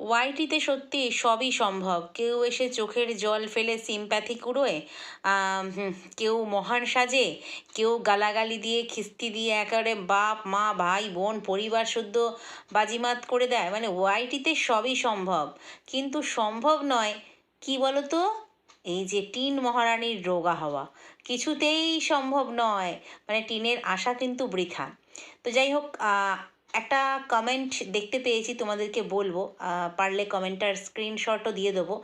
ওয়াইটিতে সত্যি সবই সম্ভব। কেউ এসে চোখের জল ফেলে সিম্প্যাথি কুড়োয় কেউ মহান সাজে, কেউ গালাগালি দিয়ে, খিস্তি দিয়ে একেবারে বাপ, মা, ভাই, বোন, পরিবার শুদ্ধ বাজিমাত করে দেয়। মানে ওয়াইটিতে সবই সম্ভব। কিন্তু সম্ভব নয়, কি বলতো? এই যে টিন মহারানীর রোগা হওয়া। কিছুতেই সম্ভব নয়। মানে টিনের আশা কিন্তু বৃথা। তো যাই হোক একটা কমেন্ট দেখতে পেয়েছি তোমাদেরকে বলব। পারলে কমেন্টার স্ক্রিনশটও দিয়ে দেবো।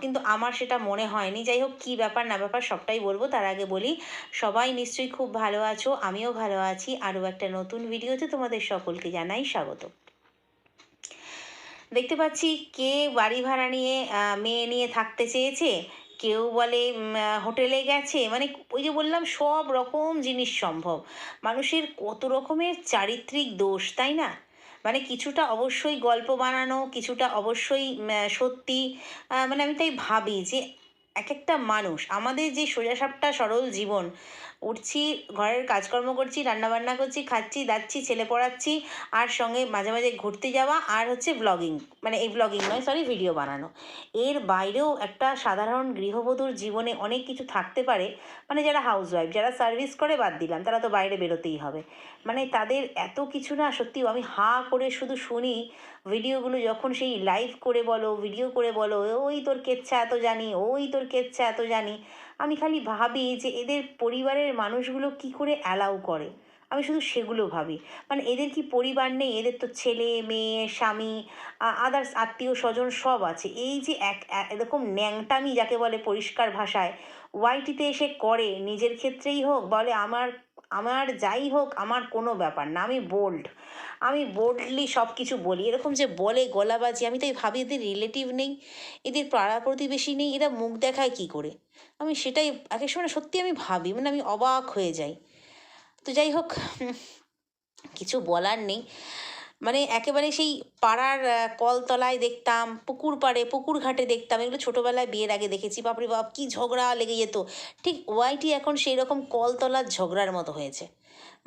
কিন্তু আমার সেটা মনে হয়নি। যাই হোক, কী ব্যাপার না ব্যাপার, সবটাই বলব। তার আগে বলি, সবাই নিশ্চয়ই খুব ভালো আছো, আমিও ভালো আছি। আরও একটা নতুন ভিডিওতে তোমাদের সকলকে জানাই স্বাগত। দেখতে পাচ্ছি, কে বাড়ি ভাড়া নিয়ে মেয়ে নিয়ে থাকতে চেয়েছে? কেউ বলে হোটেলে গেছে মানে ওই যে বললাম সব রকম জিনিস সম্ভব। মানুষের কত রকমের চারিত্রিক দোষ, তাই না? মানে কিছুটা অবশ্যই গল্প বানানো, কিছুটা অবশ্যই সত্যি মানে আমি তাই ভাবি যে এক একটা মানুষ, আমাদের যে সোজাসাপটা সরল জীবন উঠছি, ঘরের কাজকর্ম করছি, রান্নাবান্না করছি, খাচ্ছি, দাচ্ছি, ছেলে পড়াচ্ছি, আর সঙ্গে মাঝে মাঝে ঘুরতে যাওয়া আর হচ্ছে ব্লগিং মানে এই ব্লগিং নয় সরি ভিডিও বানানো। এর বাইরেও একটা সাধারণ গৃহবধূর জীবনে অনেক কিছু থাকতে পারে মানে যারা হাউসওয়াইফ যারা সার্ভিস করে বাদ দিলাম, তারা তো বাইরে বেরোতেই হবে। মানে তাদের এত কিছু না সত্যি আমি হা করে শুধু শুনি ভিডিওগুলো যখন সেই লাইভ করে বলো ভিডিও করে বলো, ওই তোর কেচ্ছা এত জানি, ওই তোর কেচ্ছা এত জানি। আমি খালি ভাবি যে এদের পরিবারের মানুষগুলো কি করে অ্যালাউ করে? আমি শুধু সেগুলো ভাবি। মানে এদের কি পরিবার নেই? এদের তো ছেলে, মেয়ে, স্বামী আদার্স আত্মীয়, স্বজন সব আছে। এই যে এক এরকম ন্যাংটামি যাকে বলে পরিষ্কার ভাষায় ওয়াইটিতে এসে করে, নিজের ক্ষেত্রেই হোক, বলে আমার আমার যাই হোক, আমার কোনো ব্যাপার না, আমি বোল্ড আমি বোল্ডলি সব কিছু বলি। এরকম যে বলে গলাবাজি, আমি তাই ভাবি এদের রিলেটিভ নেই, এদের পাড়া প্রতিবেশী নেই, এরা মুখ দেখায় কি করে? আমি সেটাই, এক এক সময় সত্যি আমি ভাবি মানে আমি অবাক হয়ে যাই। তো যাই হোক, কিছু বলার নেই। মানে একেবারে সেই পাড়ার কলতলায় দেখতাম, পুকুর পাড়ে, পুকুর ঘাটে দেখতাম, এগুলো ছোটোবেলায় বিয়ের আগে দেখেছি, বাপরে বাপ, কী ঝগড়া লেগে যেত। ঠিক ওয়াইটি এখন সেই রকম কলতলার ঝগড়ার মতো হয়েছে।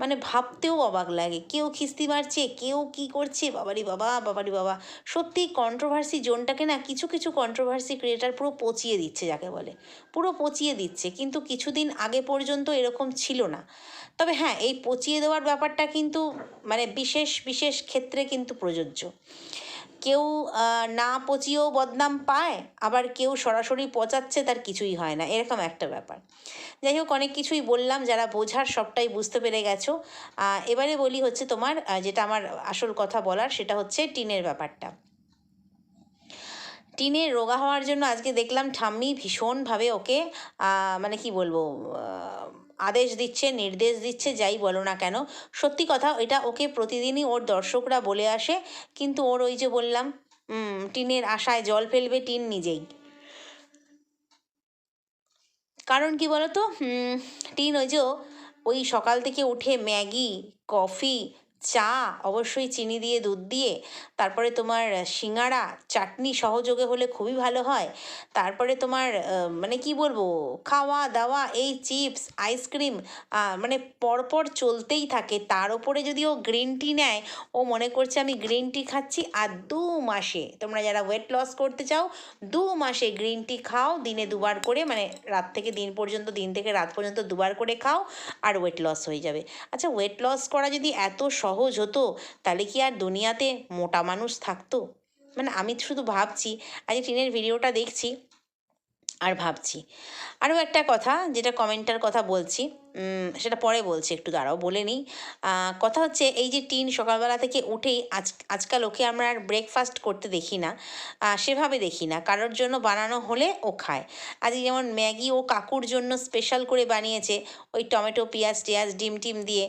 মানে ভাবতেও অবাক লাগে। কেউ খিস্তি মারছে, কেউ কি করছে, বাবারি বাবা বাবারি বাবা। সত্যি কন্ট্রোভার্সি জোনটাকে না কিছু কিছু কন্ট্রোভার্সি ক্রিয়েটার পুরো পচিয়ে দিচ্ছে যাকে বলে। পুরো পচিয়ে দিচ্ছে, কিন্তু কিছুদিন আগে পর্যন্ত এরকম ছিল না। তবে হ্যাঁ এই পচিয়ে দেওয়ার ব্যাপারটা কিন্তু মানে বিশেষ বিশেষ ক্ষেত্রে কিন্তু প্রযোজ্য। কেউ না পচিয়েও বদনাম পায়, আবার কেউ সরাসরি পচাচ্ছে তার কিছুই হয় না। এরকম একটা ব্যাপার। যাই হোক, অনেক কিছুই বললাম, যারা বোঝার সবটাই বুঝতে পেরে গেছো। এবারে বলি হচ্ছে তোমার যেটা আমার আসল কথা বলার, সেটা হচ্ছে টিনের ব্যাপারটা। টিনের রোগা হওয়ার জন্য আজকে দেখলাম ঠাম্মি ভীষণভাবে ওকে মানে কি বলব আদেশ দিচ্ছে, নির্দেশ দিচ্ছে, যাই বলো না কেন। সত্যি কথা, এটা ওকে প্রতিদিনই ওর দর্শকরা বলে আসে। কিন্তু ওর ওই যে বললাম টিনের আশায় জল ফেলবে টিন নিজেই। কারণ কি বলতো? টিন ওই যে ওই সকাল থেকে উঠে ম্যাগি, কফি চা, অবশ্যই চিনি দিয়ে, দুধ দিয়ে, তারপরে তোমার সিঙাড়া চাটনি সহযোগে হলে খুবই ভালো হয়। তারপরে তোমার মানে কি বলব, খাওয়া দাওয়া, এই চিপস, আইসক্রিম মানে পরপর চলতেই থাকে। তার ওপরে যদি ও গ্রিন টি নেয়, ও মনে করছে আমি গ্রিন টি খাচ্ছি আর দু মাসে, তোমরা যারা ওয়েট লস করতে চাও, দু মাসে গ্রিন টি খাও, দিনে দুবার করে মানে রাত থেকে দিন পর্যন্ত, দিন থেকে রাত পর্যন্ত দুবার করে খাও, আর ওয়েট লস হয়ে যাবে। আচ্ছা ওয়েট লস করা যদি এত হতো, তাহলে কি আর দুনিয়াতে মোটা মানুষ থাকতো? মানে আমি শুধু ভাবছি, আজ ট্রেনের ভিডিওটা দেখছি আর ভাবছি। আরও একটা কথা, যেটা কমেন্টার কথা বলছি সেটা পরে বলছি একটু দাঁড়াও, বলে নিই। কথা হচ্ছে এই যে টিন সকালবেলা থেকে উঠেই আজ, আজকাল ওকে আমরা আর ব্রেকফাস্ট করতে দেখি না সেভাবে দেখি না, কারোর জন্য বানানো হলে ও খায়। আজকে যেমন ম্যাগি ও কাকুর জন্য স্পেশাল করে বানিয়েছে, ওই টমেটো, পেঁয়াজ, টেয়াজ, ডিম টিম দিয়ে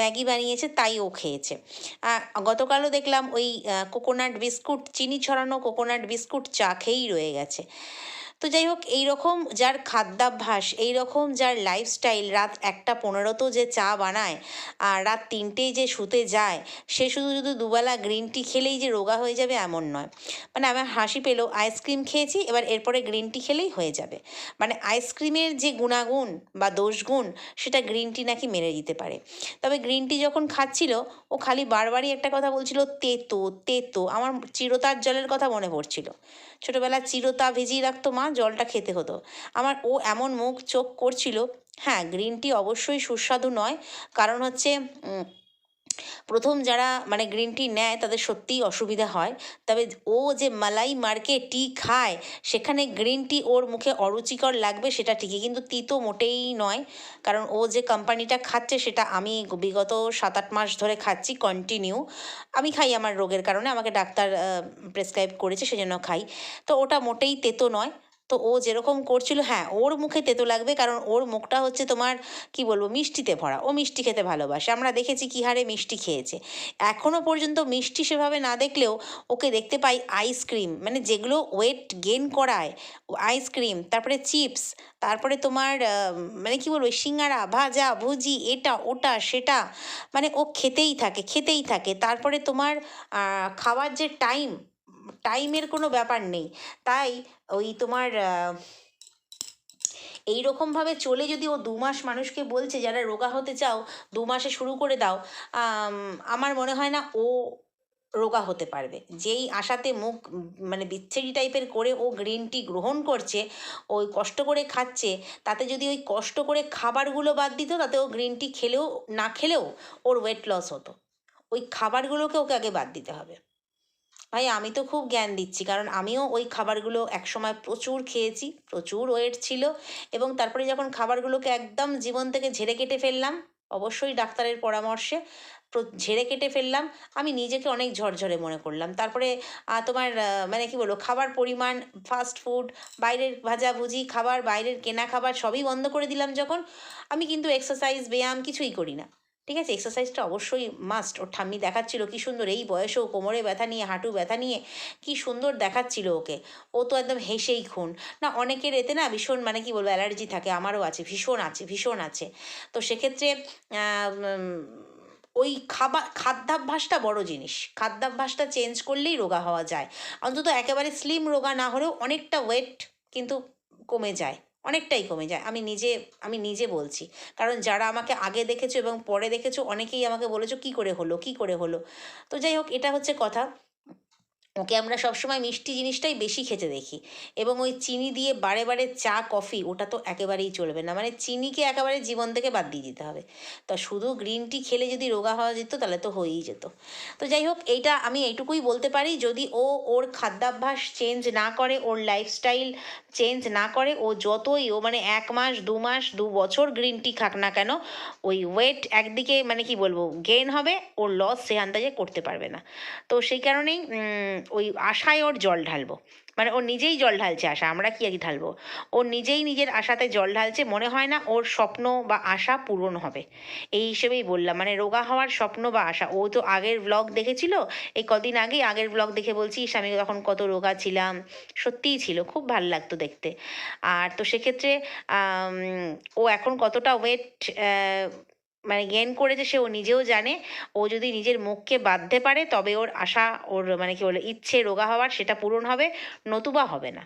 ম্যাগি বানিয়েছে, তাই ও খেয়েছে। গতকালও দেখলাম ওই কোকোনাট বিস্কুট চিনি ছড়ানো কোকোনাট বিস্কুট চা খেয়েই রয়ে গেছে। তো যাই হোক এই রকম যার খাদ্যাভ্যাস এই রকম যার লাইফস্টাইল রাত একটা পনেরোতেও যে চা বানায় আর রাত তিনটেই যে শুতে যায়, সে শুধু শুধু দুবেলা গ্রিন টি খেলেই যে রোগা হয়ে যাবে এমন নয়। মানে আমার হাসি পেল আইসক্রিম খেয়েছি, এবার এরপরে গ্রিন টি খেলেই হয়ে যাবে। মানে আইসক্রিমের যে গুণাগুণ বা দোষগুণ, সেটা গ্রিন টি নাকি মেরে দিতে পারে। তবে গ্রিন টি যখন খাচ্ছিল, ও খালি বারবারই একটা কথা বলছিল, তেতো তেতো। আমার চিরতার জলের কথা মনে পড়ছিল। ছোটোবেলায় চিরতা ভিজিয়ে রাখতো মা জলটা খেতে হতো। আমার ও এমন মুখ, চোখ করছিল। হ্যাঁ গ্রিন টি অবশ্যই সুস্বাদু নয়। কারণ হচ্ছে প্রথম যারা মানে গ্রিন টি নেয়, তাদের সত্যিই অসুবিধা হয়। তবে ও যে মালাই মার্কে টি খায়, সেখানে গ্রিন টি ওর মুখে অরুচিকর লাগবে সেটা ঠিকই। কিন্তু তিতো মোটেই নয়। কারণ ও যে কোম্পানিটা খাচ্ছে, সেটা আমি বিগত সাত আট মাস ধরে খাচ্ছি কন্টিনিউ আমি খাই আমার রোগের কারণে। আমাকে ডাক্তার প্রেসক্রাইব করেছে, সেজন্য খাই। তো ওটা মোটেই তেতো নয়। তো ও যেরকম করছিল হ্যাঁ ওর মুখে তেতো লাগবে কারণ ওর মুখটা হচ্ছে তোমার, কি বলব, মিষ্টিতে ভরা। ও মিষ্টি খেতে ভালোবাসে। আমরা দেখেছি কী হারে মিষ্টি খেয়েছে। এখনও পর্যন্ত মিষ্টি সেভাবে না দেখলেও ওকে দেখতে পাই আইসক্রিম মানে যেগুলো ওয়েট গেন করায় আইসক্রিম তারপরে চিপস তারপরে তোমার মানে কি বলব, সিঙ্গারা, ভাজা, ভুজি, এটা, ওটা, সেটা মানে ও খেতেই থাকে খেতেই থাকে। তারপরে তোমার খাওয়ার যে টাইম টাইমের কোনো ব্যাপার নেই। তাই ওই তোমার এই রকমভাবে চলে যদি ও দু মাস মানুষকে বলছে, যারা রোগা হতে চাও দু মাসে শুরু করে দাও আমার মনে হয় না ও রোগা হতে পারবে। যেই আশাতে মুখ মানে বিচ্ছিরি টাইপের করে ও গ্রিন টি গ্রহণ করছে, ওই কষ্ট করে খাচ্ছে, তাতে যদি ওই কষ্ট করে খাবারগুলো বাদ দিত, তাতে ও গ্রিন টি খেলেও, না খেলেও ওর ওয়েট লস হতো। ওই খাবারগুলোকে ওকে আগে বাদ দিতে হবে। ভাই, আমি তো খুব জ্ঞান দিচ্ছি। কারণ আমিও ওই খাবারগুলো একসময় প্রচুর খেয়েছি, প্রচুর ওয়েট ছিল এবং তারপরে যখন খাবারগুলোকে একদম জীবন থেকে ঝেড়ে কেটে ফেললাম, অবশ্যই ডাক্তারের পরামর্শে প্র- ঝেড়ে কেটে ফেললাম, আমি নিজেকে অনেক ঝরঝরে মনে করলাম। তারপরে তোমার মানে কি বলব, খাবার পরিমাণ ফাস্ট ফুড বাইরের ভাজাভুজি, খাবার, বাইরের কেনা খাবার সবই বন্ধ করে দিলাম যখন। আমি কিন্তু এক্সারসাইজ ব্যায়াম কিছুই করি না। ঠিক আছে? এক্সারসাইজটা অবশ্যই মাস্ট ওর ঠাম্মি দেখাচ্ছিল কি সুন্দর এই বয়সেও কোমরে ব্যথা নিয়ে, হাঁটু ব্যথা নিয়ে কি সুন্দর দেখাচ্ছিল ওকে। ও তো একদম হেসেই খুন। না, অনেকের এতে না ভীষণ মানে কি বলব, অ্যালার্জি থাকে, আমারও আছে, ভীষণ আছে ভীষণ আছে। তো সেক্ষেত্রে ওই খাবার খাদ্যাভ্যাসটা বড় জিনিস। খাদ্যাভ্যাসটা চেঞ্জ করলেই রোগা হওয়া যায়। অন্তত একেবারে স্লিম রোগা না হলেও অনেকটা ওয়েট কিন্তু কমে যায়। অনেকটাই কমে যায়। আমি নিজে আমি নিজে বলছি। কারণ যারা আমাকে আগে দেখেছ এবং পরে দেখেছ, অনেকেই আমাকে বলেছ, কি করে হলো? কি করে হলো? তো যাই হোক, এটা হচ্ছে কথা। ওকে আমরা সবসময় মিষ্টি জিনিসটাই বেশি খেতে দেখি। এবং ওই চিনি দিয়ে বারে বারে চা, কফি, ওটা তো একেবারেই চলবে না। মানে চিনিকে একেবারে জীবন থেকে বাদ দিয়ে দিতে হবে। তা শুধু গ্রিন টি খেলে যদি রোগা হওয়া যেত, তাহলে তো হয়েই যেত। তো যাই হোক, এইটা আমি এইটুকুই বলতে পারি, যদি ও ওর খাদ্যাভ্যাস চেঞ্জ না করে, ওর লাইফস্টাইল চেঞ্জ না করে, ও যতই, ও মানে এক মাস, দু মাস, দু বছর গ্রিন টি খাক না কেন, ওই ওয়েট একদিকে মানে কি বলব গেন হবে, ওর লস সে আন্দাজে করতে পারবে না। তো সেই কারণেই ওই আশায় ওর জল ঢালবো। মানে ও নিজেই জল ঢালছে আশা আমরা কি আর কি ঢালবো? ও নিজেই নিজের আশাতে জল ঢালছে মনে হয় না ওর স্বপ্ন বা আশা পূরণ হবে। এই হিসেবেই বললাম মানে রোগা হওয়ার স্বপ্ন বা আশা। ও তো আগের ব্লগ দেখেছিল এই কদিন আগেই আগের ব্লগ দেখে বলছি "ইস, আমি তখন কত রোগা ছিলাম। সত্যিই ছিল খুব ভালো লাগতো দেখতে। আর তো সেক্ষেত্রে ও এখন কতটা ওয়েট মানে জ্ঞান করেছে সে, ও নিজেও জানে। ও যদি নিজের মুখকে বাঁধতে পারে, তবে ওর আশা, ওর মানে কি বলে, ইচ্ছে রোগা হওয়ার সেটা পূরণ হবে, নতুবা হবে না।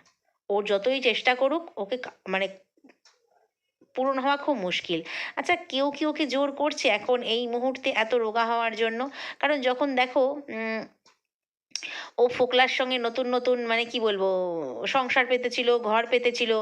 ওর যতই চেষ্টা করুক, ওকে মানে পূরণ হওয়া খুব মুশকিল। আচ্ছা কেউ কি ওকে জোর করছে এখন এই মুহূর্তে এত রোগা হওয়ার জন্য? কারণ যখন দেখো ও ফোকলার সঙ্গে নতুন নতুন মানে কি বলব, সংসার পেতেছিল, ঘর পেতেছিল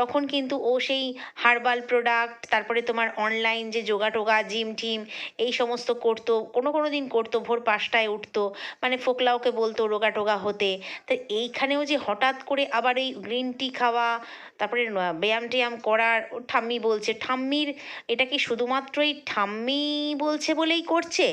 তখন কিন্তু ও সেই হার্বাল প্রোডাক্ট তারপরে তোমার অনলাইন যে যোগা টোগা জিম টিম, এই সমস্ত করতো, কোনো কোনো দিন করতো, ভোর পাঁচটায় উঠতো মানে ফোকলা ওকে বলতো রোগা টোগা হতে। তো এইখানেও যে হঠাৎ করে আবার এই গ্রিন টি খাওয়া, তারপরে ব্যায়াম ট্যায়াম করার, ও ঠাম্মি বলছে, ঠাম্মির এটা কি শুধুমাত্রই ঠাম্মি বলছে বলেই করছে,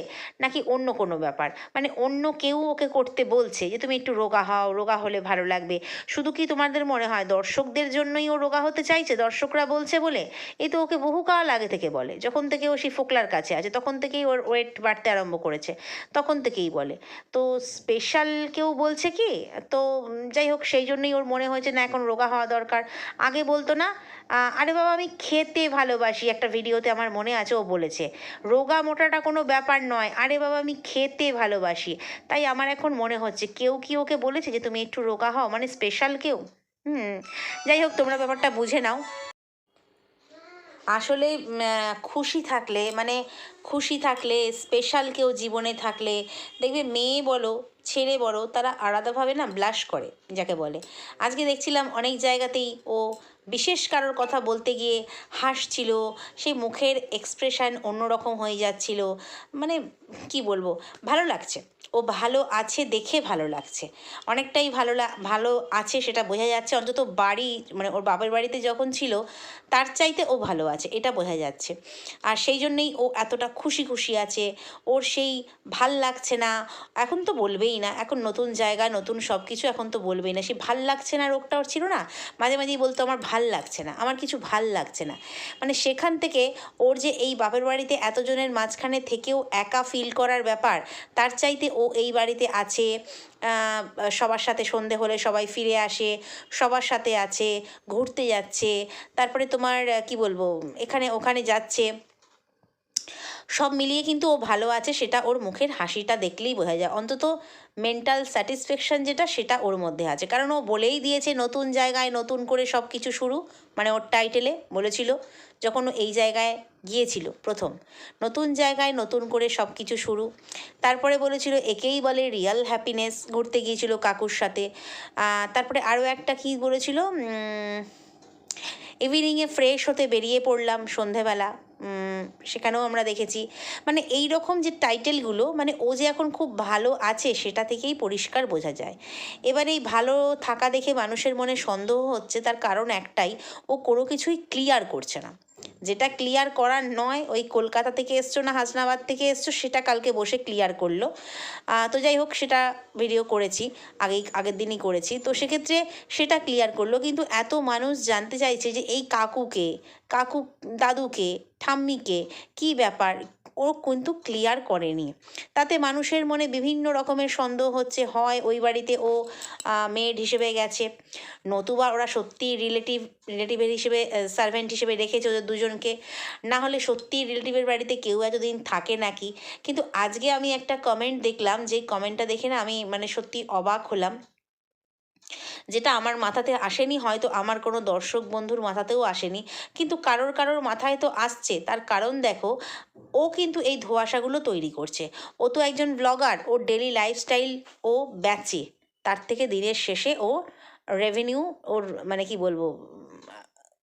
নাকি অন্য কোনো ব্যাপার? মানে অন্য কেউ ওকে করতে করতে বলছে যে, তুমি একটু রোগা হও, রোগা হলে ভালো লাগবে। শুধু কি তোমাদের মনে হয় দর্শকদের জন্যই ও রোগা হতে চাইছে? দর্শকরা বলছে বলে, এই তো ওকে বহুকাল আগে থেকে বলে, যখন থেকে ও সেই ফোকলার কাছে আছে, তখন থেকেই ওর ওয়েট বাড়তে আরম্ভ করেছে, তখন থেকেই বলে। তো স্পেশাল কেউ বলছে কি? তো যাই হোক, সেই জন্যই ওর মনে হয়েছে, না, এখন রোগা হওয়া দরকার। আগে বলতো না আরে বাবা, আমি খেতে ভালোবাসি। একটা ভিডিওতে আমার মনে আছে, ও বলেছে, রোগা মোটাটা কোনো ব্যাপার নয়। আরে বাবা, আমি খেতে ভালোবাসি। তাই আমার এখন মনে হচ্ছে। কেউ কি ওকে বলেছে যে তুমি একটু রোগা হও? মানে স্পেশাল কেউ? হুম, যাই হোক, তোমরা ব্যাপারটা বুঝে নাও। আসলে খুশি থাকলে মানে খুশি থাকলে স্পেশাল কেউ জীবনে থাকলে, দেখবে মেয়ে বলো, ছেলে বলো, তারা আলাদাভাবে না ব্লাশ করে, যাকে বলে। আজকে দেখছিলাম অনেক জায়গাতেই ও বিশেষ কারোর কথা বলতে গিয়ে হাসছিল, সেই মুখের এক্সপ্রেশন অন্যরকম হয়ে যাচ্ছিল। মানে কি বলব, ভালো লাগছে। ও ভালো আছে দেখে ভালো লাগছে। অনেকটাই ভালো ভালো আছে সেটা বোঝা যাচ্ছে। অন্তত বাড়ি মানে ওর বাবার বাড়িতে যখন ছিল, তার চাইতে ও ভালো আছে, এটা বোঝা যাচ্ছে। আর সেই জন্যেই ও এতটা খুশি খুশি আছে। ওর সেই ভালো লাগছে না। এখন তো বলবেই না, এখন নতুন জায়গা, নতুন সব কিছু এখন তো বলবেই না। সেই ভালো লাগছে না রোগটা ওর ছিল না? মাঝে মাঝেই বলতো, আমার ভালো লাগছে না, আমার কিছু ভালো লাগছে না। মানে সেখান থেকে ওর যে এই বাপের বাড়িতে এতজনের মাঝখানে থেকেও একা ফিল করার ব্যাপার, তার চাইতে ও এই বাড়িতে আছে সবার সাথে সন্ধে হলে সবাই ফিরে আসে, সবার সাথে আছে, ঘুরতে যাচ্ছে, তারপরে তোমার, কি বলব, এখানে ওখানে যাচ্ছে। সব মিলিয়ে কিন্তু ও ভালো আছে, সেটা ওর মুখের হাসিটা দেখলেই বোঝা যায়। অন্তত মেন্টাল স্যাটিসফ্যাকশন যেটা, সেটা ওর মধ্যে আছে। কারণ ও বলেই দিয়েছে নতুন জায়গায় নতুন করে সব কিছু শুরু মানে ওর টাইটেলে বলেছিল, যখন এই জায়গায় গিয়েছিল প্রথম। নতুন জায়গায় নতুন করে সব কিছু শুরু। তারপরে বলেছিল, একেই বলে রিয়াল হ্যাপিনেস ঘুরতে গিয়েছিল কাকুর সাথে। তারপরে আরও একটা কি বলেছিল ইভিনিংয়ে ফ্রেশ হতে বেরিয়ে পড়লাম সন্ধেবেলা। সেখানেও আমরা দেখেছি। মানে এই রকম যে টাইটেলগুলো মানে ও যে এখন খুব ভালো আছে সেটা থেকেই পরিষ্কার বোঝা যায়। এবার এই ভালো থাকা দেখে মানুষের মনে সন্দেহ হচ্ছে, তার কারণ একটাই, ও কোনো কিছুই ক্লিয়ার করছে না। যেটা ক্লিয়ার করার নয়, ওই কলকাতা থেকে এসছো না হাসনাবাদ থেকে এসছো, সেটা কালকে বসে ক্লিয়ার করল। তো যাই হোক, সেটা ভিডিও করেছি, আগেই, আগের দিনই করেছি। তো সেক্ষেত্রে সেটা ক্লিয়ার করল, কিন্তু এত মানুষ জানতে চাইছে যে এই কাকুকে, কাকু দাদুকে, ঠাম্মিকে কি ব্যাপার ও কিন্তু ক্লিয়ার করেনি। তাতে মানুষের মনে বিভিন্ন রকমের সন্দেহ হচ্ছে, হয় ওই বাড়িতে ও মেড হিসেবে গেছে। নতুবা ওরা সত্যি রিলেটিভ রিলেটিভের হিসেবে সার্ভেন্ট হিসেবে রেখেছে ওদের দুজনকে। না হলে সত্যি রিলেটিভের বাড়িতে কেউ এতদিন থাকে নাকি? কিন্তু আজকে আমি একটা কমেন্ট দেখলাম, যে কমেন্টটা দেখে না আমি মানে সত্যি অবাক হলাম। যেটা আমার মাথাতে আসেনি, হয়তো আমার কোনো দর্শক বন্ধুর মাথাতেও আসেনি। কিন্তু কারোর কারোর মাথায় তো আসছে। তার কারণ দেখো, ও কিন্তু এই ধোয়াশাগুলো তৈরি করছে। ও তো একজন ব্লগার ও ডেলি লাইফস্টাইল ও ব্যাচে তার থেকে দিনের শেষে ও রেভিনিউ ওর মানে কি বলব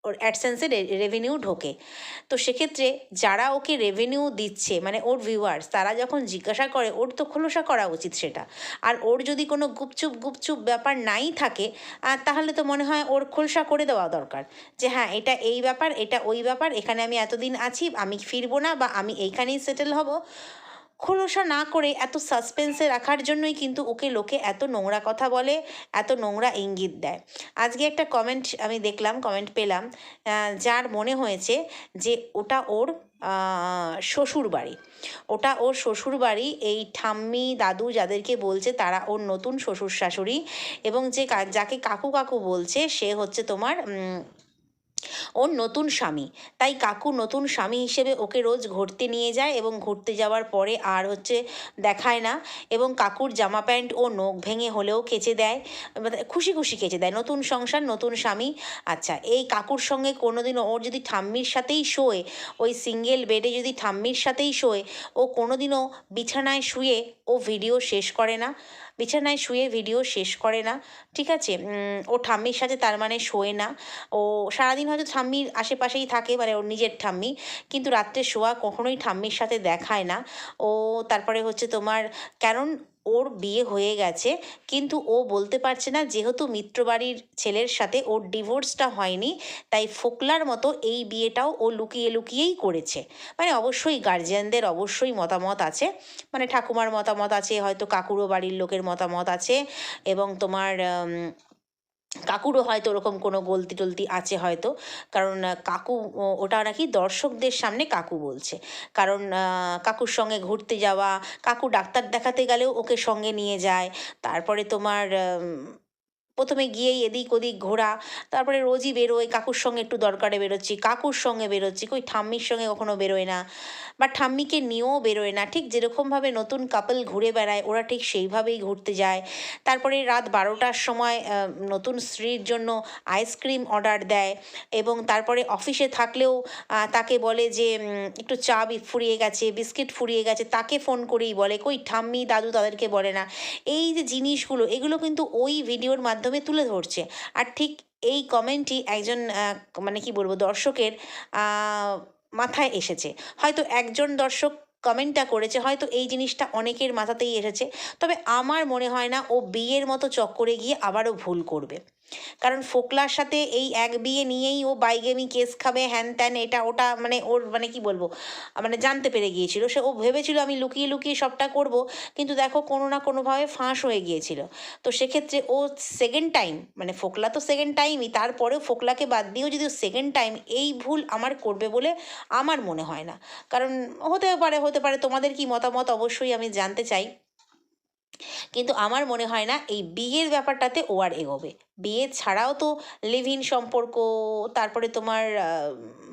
ওর অ্যাডসেন্সে রেভিনিউ ঢোকে। তো সেক্ষেত্রে যারা ওকে রেভিনিউ দিচ্ছে মানে ওর ভিউয়ার্স তারা যখন জিজ্ঞাসা করে, ওর তো খোলসা করা উচিত সেটা। আর ওর যদি কোনো গুপচুপ গুপচুপ ব্যাপার নাই থাকে তাহলে তো মনে হয় ওর খোলসা করে দেওয়া দরকার। যে হ্যাঁ এটা এই ব্যাপার, এটা ওই ব্যাপার, এখানে আমি এতদিন আছি, আমি ফিরবো না বা আমি এইখানেই সেটেল হব। খোলসা না করে এত সাসপেন্সে রাখার জন্যই কিন্তু ওকে লোকে এত নোংরা কথা বলে, এত নোংরা ইঙ্গিত দেয়। আজকে একটা কমেন্ট আমি দেখলাম কমেন্ট পেলাম যার মনে হয়েছে যে ওটা ওর শ্বশুর বাড়ি ওটা ওর শ্বশুর বাড়ি এই ঠাম্মি, দাদু যাদেরকে বলছে তারা ওর নতুন শ্বশুর শাশুড়ি এবং যে যাকে কাকু কাকু বলছে সে হচ্ছে তোমার ওর নতুন স্বামী। তাই কাকু নতুন স্বামী হিসেবে ওকে রোজ ঘুরতে নিয়ে যায় এবং ঘুরতে যাওয়ার পরে আর হচ্ছে দেখায় না এবং কাকুর জামা প্যান্ট ও নখ ভেঙে হলেও কেচে দেয়। মানে খুশি খুশি কেচে দেয়। নতুন সংসার, নতুন স্বামী। আচ্ছা এই কাকুর সঙ্গে কোনোদিনও ওর যদি ঠাম্মির সাথেই শোয়, ওই সিঙ্গেল বেডে যদি ঠাম্মির সাথেই শোয়, ও কোনোদিনও বিছানায় শুয়ে ও ভিডিও শেষ করে না। বিছানায় শুয়ে ভিডিও শেষ করে না। ঠিক আছে? ও ঠাম্মির সাথে তার মানে শোয়ে না। ও সারাদিন হয়তো ঠাম্মির আশেপাশেই থাকে মানে ওর নিজের ঠাম্মি। কিন্তু রাত্রে শোয়া কখনোই ঠাম্মির সাথে দেখায় না। ও তারপরে হচ্ছে তোমার, কারণ ওর বিয়ে হয়ে গেছে, কিন্তু ও বলতে পারছে না যেহেতু মিত্রবাড়ির ছেলের সাথে ওর ডিভোর্সটা হয়নি, তাই ফোকলার মতো এই বিয়েটাও ও লুকিয়ে লুকিয়েই করেছে। মানে অবশ্যই গার্জিয়ানদের অবশ্যই মতামত আছে মানে ঠাকুমার মতামত আছে, হয়তো কাকুরও বাড়ির লোকের মতামত আছে, এবং তোমার কাকুরও হয়তো ওরকম কোনো গলতি টলতি আছে হয়তো। কারণ কাকু ওটা নাকি দর্শকদের সামনে কাকু বলছে। কারণ কাকুর সঙ্গে ঘুরতে যাওয়া, কাকু ডাক্তার দেখাতে গেলেও ওকে সঙ্গে নিয়ে যায়। তারপরে তোমার প্রথমে গিয়েই এদিক ওদিক ঘোরা, তারপরে রোজই বেরোয়, কাকুর সঙ্গে একটু দরকারে বেরোচ্ছি, কাকুর সঙ্গে বেরোচ্ছি, কই ঠাম্মির সঙ্গে কখনো বেরোয় না। বা ঠাম্মিকে নিয়েও বেরোয় না। ঠিক যেরকমভাবে নতুন কাপল ঘুরে বেড়ায়, ওরা ঠিক সেইভাবেই ঘুরতে যায়। তারপরে রাত বারোটার সময় নতুন স্ত্রীর জন্য আইসক্রিম অর্ডার দেয় এবং তারপরে অফিসে থাকলেও তাকে বলে যে একটু চা ফুরিয়ে গেছে, বিস্কিট ফুরিয়ে গেছে, তাকে ফোন করেই বলে, কই ঠাম্মি, দাদু তাদেরকে বলে না। এই যে জিনিসগুলো, এগুলো কিন্তু ওই ভিডিওর মাধ্যমে তুলে ধরছে। আর ঠিক এই কমেন্টই একজন মানে কি বলব, দর্শকের মাথায় এসেছে। হয়তো একজন দর্শক কমেন্টটা করেছে, হয়তো এই জিনিসটা অনেকের মাথাতেই এসেছে। তবে আমার মনে হয় না ও বিয়ের মতো চক্করে গিয়ে আবারও ভুল করবে। কারণ ফোকলার সাথে এই এক বিয়ে নিয়েই ও বাইগেমি কেস খাবে, হ্যান ত্যান, এটা, ওটা মানে ওর মানে কি বলব মানে জানতে পেরে গিয়েছিল। সে, ও ভেবেছিল আমি লুকিয়ে লুকিয়ে সবটা করব, কিন্তু দেখো কোনো না কোনোভাবে ফাঁস হয়ে গিয়েছিল। তো সেক্ষেত্রে ও সেকেন্ড টাইম মানে ফোকলা তো সেকেন্ড টাইমই তারপরেও ফোকলাকে বাদ দিয়েও যদি সেকেন্ড টাইম এই ভুল আমার করবে বলে আমার মনে হয় না। কারণ হতে পারে হতে পারে, তোমাদের কি মতামত অবশ্যই আমি জানতে চাই। কিন্তু আমার মনে হয় না এই বিয়ের ব্যাপারটাতে ও আর এগোবে। বিয়ে ছাড়াও তো লিভ ইন সম্পর্ক, তারপরে তোমার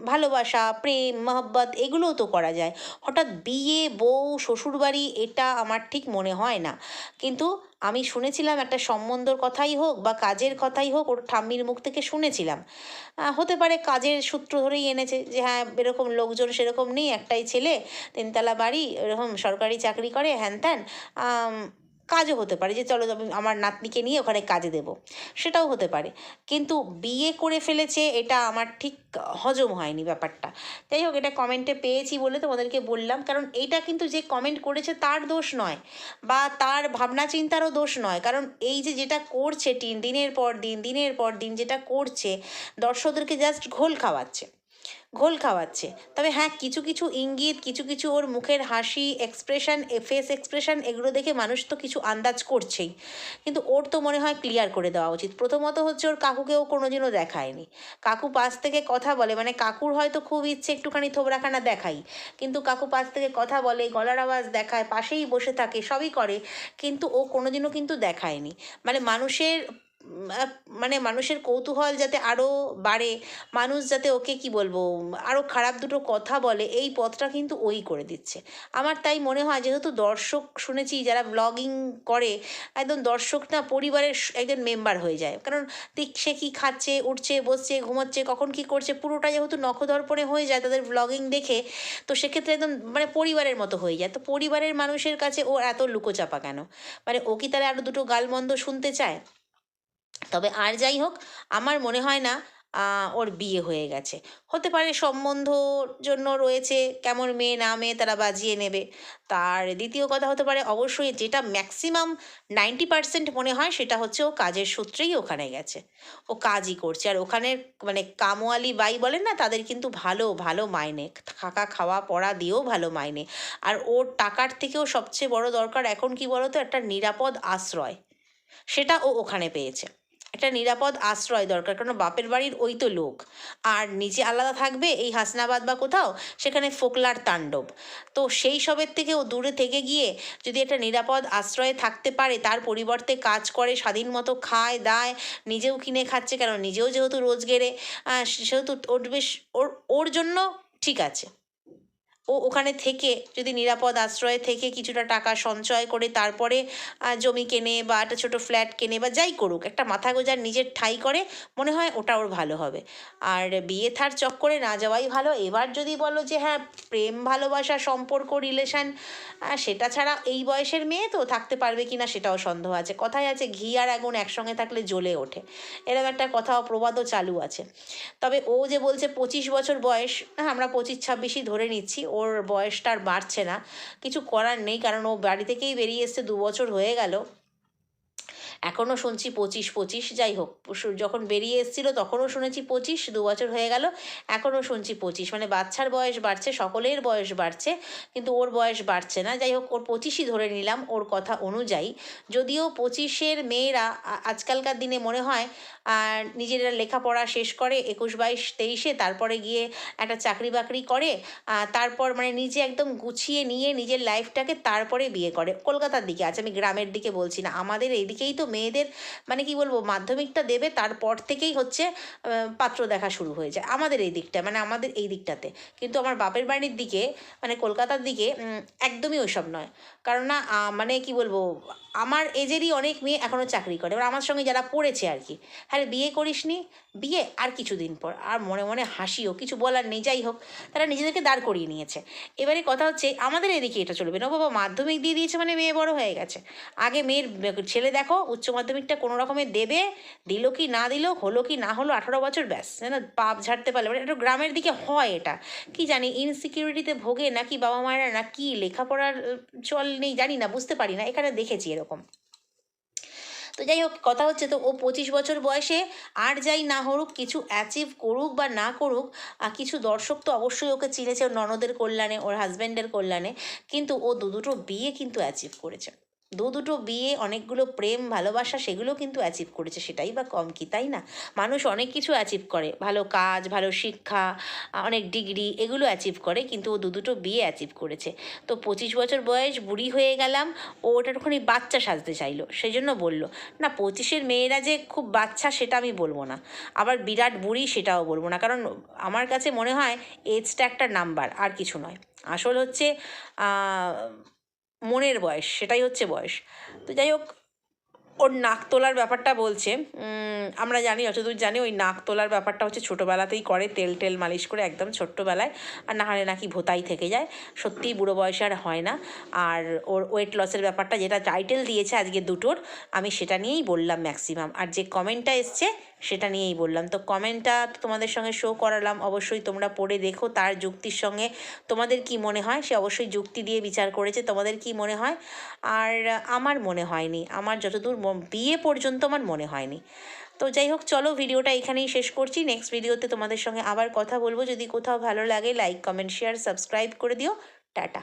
ভালোবাসা, প্রেম, মহব্বত এগুলোও তো করা যায়। হঠাৎ বিয়ে, বউ, শ্বশুরবাড়ি এটা আমার ঠিক মনে হয় না। কিন্তু আমি শুনেছিলাম একটা সম্বন্ধর কথাই হোক বা কাজের কথাই হোক, ওর ঠাম্মির মুখ থেকে শুনেছিলাম। হতে পারে কাজের সূত্র ধরেই এনেছে যে হ্যাঁ এরকম লোকজন সেরকম নেই, একটাই ছেলে, তিনতলা বাড়ি, এরকম সরকারি চাকরি করে, হ্যান ত্যান। কাজও হতে পারে যে চলো আমি আমার নাতনিকে নিয়ে ওখানে কাজে দেব। সেটাও হতে পারে। কিন্তু বিয়ে করে ফেলেছে এটা আমার ঠিক হজম হয়নি ব্যাপারটা। যাই হোক, এটা কমেন্টে পেয়েছি বলে তোমাদেরকে বললাম। কারণ এইটা কিন্তু যে কমেন্ট করেছে তার দোষ নয় বা তার ভাবনা চিন্তারও দোষ নয়। কারণ এই যে যেটা করছে টিন, দিনের পর দিন, দিনের পর দিন যেটা করছে, দর্শকদেরকে জাস্ট ঘোল খাওয়াচ্ছে। ঘোল খাওয়াচ্ছে। তবে হ্যাঁ কিছু কিছু ইঙ্গিত, কিছু কিছু ওর মুখের হাসি এক্সপ্রেশন ফেস এক্সপ্রেশন এগুলো দেখে মানুষ তো কিছু আন্দাজ করছেই। কিন্তু ওর তো মনে হয় ক্লিয়ার করে দেওয়া উচিত। প্রথমত হচ্ছে ওর কাকুকেও কোনোদিনও দেখায়নি। কাকু পাশ থেকে কথা বলে মানে কাকুর হয়তো খুব ইচ্ছে একটুখানি থোবরাখানা দেখাই। কিন্তু কাকু পাশ থেকে কথা বলে, গলার আওয়াজ দেখায়, পাশেই বসে থাকে, সবই করে। কিন্তু ও কোনোদিনও কিন্তু দেখায়নি। মানে মানুষের মানে মানুষের কৌতূহল যাতে আরও বাড়ে, মানুষ যাতে ওকে কি বলব আরও খারাপ দুটো কথা বলে, এই পথটা কিন্তু ওই করে দিচ্ছে। আমার তাই মনে হয়, যেহেতু দর্শক শুনেছি, যারা ব্লগিং করে, একদম দর্শক না, পরিবারের একজন মেম্বার হয়ে যায়। কারণ সে কী খাচ্ছে, উঠছে, বসছে, ঘুমাচ্ছে, কখন কি করছে, পুরোটা যেহেতু নখদর্পণে হয়ে যায়, তাদের ব্লগিং দেখে, তো সেক্ষেত্রে একদম মানে পরিবারের মতো হয়ে যায়। তো পরিবারের মানুষের কাছে ও এত লুকোচাপা কেন? মানে ও কি তারা আরও দুটো গালমন্দ শুনতে চায়? তবে আর যাই হোক, আমার মনে হয় না ওর বিয়ে হয়ে গেছে। হতে পারে সম্বন্ধর জন্য রয়েছে, কেমন মেয়ে না মেয়ে তারা বাজিয়ে নেবে। তার দ্বিতীয় কথা হতে পারে অবশ্যই যেটা ম্যাক্সিমাম নাইনটি পার্সেন্ট মনে হয় সেটা হচ্ছে ও কাজের সূত্রেই ওখানে গেছে। ও কাজই করছে আর ওখানের মানে কামোয়ালি বাই বলেন না, তাদের কিন্তু ভালো ভালো মাইনে। থাকা, খাওয়া, পড়া দিয়েও ভালো মাইনে। আর ওর টাকার থেকেও সবচেয়ে বড় দরকার এখন কি বলতো? একটা নিরাপদ আশ্রয়। সেটা ও ওখানে পেয়েছে। একটা নিরাপদ আশ্রয় দরকার কারণ বাপের বাড়ির ওই তো লোক। আর নিজে আলাদা থাকবে এই হাসনাবাদ বা কোথাও, সেখানে ফোকলার তাণ্ডব। তো সেই সবের থেকে ও দূরে থেকে গিয়ে যদি একটা নিরাপদ আশ্রয়ে থাকতে পারে, তার পরিবর্তে কাজ করে, স্বাধীন মতো খায়, দায়, নিজেও কিনে খাচ্ছে কারণ নিজেও যেহেতু রোজগেরে সেহেতু ওর বেশ, ওর ওর জন্য ঠিক আছে। ও ওখানে থেকে, যদি নিরাপদ আশ্রয়ে থেকে কিছুটা টাকা সঞ্চয় করে তারপরে জমি কেনে বা একটা ছোটো ফ্ল্যাট কেনে বা যাই করুক, একটা মাথা গোজার নিজের ঠাই করে, মনে হয় ওটা ওর ভালো হবে। আর বিয়ে থার চক্করে না যাওয়াই ভালো। এবার যদি বলো যে হ্যাঁ প্রেম, ভালোবাসা, সম্পর্ক রিলেশন সেটা ছাড়া এই বয়সের মেয়ে তো থাকতে পারবে কি না সেটাও সন্দেহ আছে। কথায় আছে, ঘি আর আগুন একসঙ্গে থাকলে জ্বলে ওঠে। এরকম একটা কথা প্রবাদও চালু আছে। তবে ও যে বলছে পঁচিশ বছর বয়স হ্যাঁ আমরা পঁচিশ, ছাব্বিশই ধরে নিচ্ছি। ওর বয়সটা আর বাড়ছে না। কিছু করার নেই, কারণ ও বাড়ি থেকেই বেরিয়ে এসছে, দু বছর হয়ে গেল। এখনও শুনছি পঁচিশ পঁচিশ, যাই হোক যখন বেরিয়ে এসেছিল তখনও শুনেছি পঁচিশ, দু বছর হয়ে গেল এখনও শুনছি পঁচিশ। মানে বাচ্চার বয়স বাড়ছে, সকলের বয়স বাড়ছে, কিন্তু ওর বয়স বাড়ছে না। যাই হোক, ওর পঁচিশই ধরে নিলাম ওর কথা অনুযায়ী। যদিও পঁচিশের মেয়েরা আজকালকার দিনে মনে হয় আর নিজেরা লেখাপড়া শেষ করে একুশ বাইশ তেইশে তারপরে গিয়ে একটা চাকরি বাকরি করে তারপর মানে নিজে একদম গুছিয়ে নিয়ে নিজের লাইফটাকে তারপরে বিয়ে করে। কলকাতার দিকে আছে, আমি গ্রামের দিকে বলছি না, আমাদের এইদিকেই তো মেয়েদের মানে কি বলব, মাধ্যমিকটা দেবে তারপর থেকেই হচ্ছে পাত্র দেখা শুরু হয়ে যায়, আমাদের এই দিকটা মানে আমাদের এই দিকটাতে। কিন্তু আমার বাপের বাড়ির দিকে মানে কলকাতার দিকে একদমই ওইসব নয়। কারণ না মানে কি বলব, আমার এজেরই অনেক মেয়ে এখনও চাকরি করে, এবার আমার সঙ্গে যারা পড়েছে আর কি হ্যাঁ রে, বিয়ে করিসনি? বিয়ে আর কিছুদিন পর। আর মনে মনে হাসিও কিছু বলার নেই যাই হোক। তারা নিজেদেরকে দাঁড় করিয়ে নিয়েছে। এবারে কথা হচ্ছে আমাদের এদিকে এটা চলবে না। বাবা মাধ্যমিক দিয়ে দিয়েছে মানে মেয়ে বড় হয়ে গেছে। আগে মেয়ের ছেলে দেখো উচ্চ মাধ্যমিকটা কোনো রকমের দেবে দিল কি না দিল হলো কি না হলো আঠারো বছর ব্যাস। যেন পাপ ঝাড়তে পারলে। মানে একটু গ্রামের দিকে হয় এটা। কি জানি ইনসিকিউরিটিতে ভোগে নাকি বাবা মায়েরা না কি লেখাপড়ার চল নেই জানি না বুঝতে পারি না। এখানে দেখেছি এরকম। তো যাই হোক, কথা হচ্ছে তো ও পঁচিশ বছর বয়সে, আর যাই না হরুক, কিছু অ্যাচিভ করুক বা না করুক আর কিছু দর্শক তো অবশ্যই ওকে চিনেছে ওর ননদের কল্যাণে, ওর হাজব্যান্ডের কল্যাণে, কিন্তু ও দু দুটো বিয়ে কিন্তু অ্যাচিভ করেছে। দু দুটো বিয়ে, অনেকগুলো প্রেম, ভালোবাসা সেগুলো কিন্তু অ্যাচিভ করেছে, সেটাই বা কম কি, তাই না? মানুষ অনেক কিছু অ্যাচিভ করে, ভালো কাজ, ভালো শিক্ষা, অনেক ডিগ্রি এগুলো অ্যাচিভ করে, কিন্তু ও দু দুটো বিয়ে অ্যাচিভ করেছে। তো পঁচিশ বছর বয়স, বুড়ি হয়ে গেলাম, ও ওটার ওখানে বাচ্চা সাজতে চাইলো সেই জন্য বলল, না, পঁচিশের মেয়েরা যে খুব বাচ্চা, সেটা আমি বলব না। আবার বিরাট বুড়ি, সেটাও বলব না। কারণ আমার কাছে মনে হয় এজটা একটা নাম্বার আর কিছু নয়। আসল হচ্ছে মনের বয়স, সেটাই হচ্ছে বয়স। তো যাই হোক, ওর নাক তোলার ব্যাপারটা বলছে আমরা জানি, যতদূর জানি, ওই নাক তোলার ব্যাপারটা হচ্ছে ছোটোবেলাতেই করে, তেল টেল মালিশ করে একদম ছোট্টবেলায়, আর না হলে নাকি ভোতাই থেকে যায়। সত্যিই বুড়ো বয়সে আর হয় না। আর ওর ওয়েট লসের ব্যাপারটা, যেটা টাইটেল দিয়েছে আজকে দুটোর, আমি সেটা নিয়েই বললাম ম্যাক্সিমাম আর যে কমেন্টটা এসছে সেটা নিয়েই বললাম। তো কমেন্টটা তোমাদের সঙ্গে শো করালাম। অবশ্যই তোমরা পড়ে দেখো তার যুক্তির সঙ্গে। তোমাদের কি মনে হয়? সে অবশ্যই যুক্তি দিয়ে বিচার করেছে। তোমাদের কি মনে হয়? আর আমার মনে হয়নি। আমার যতদূর বিয়ে পর্যন্ত আমার মনে হয়নি। তো যাই হোক, চলো ভিডিওটা এখানেই শেষ করছি। নেক্সট ভিডিওতে তোমাদের সঙ্গে আবার কথা বলব। যদি কোথাও ভালো লাগে লাইক কমেন্ট শেয়ার সাবস্ক্রাইব করে দিও। টাটা।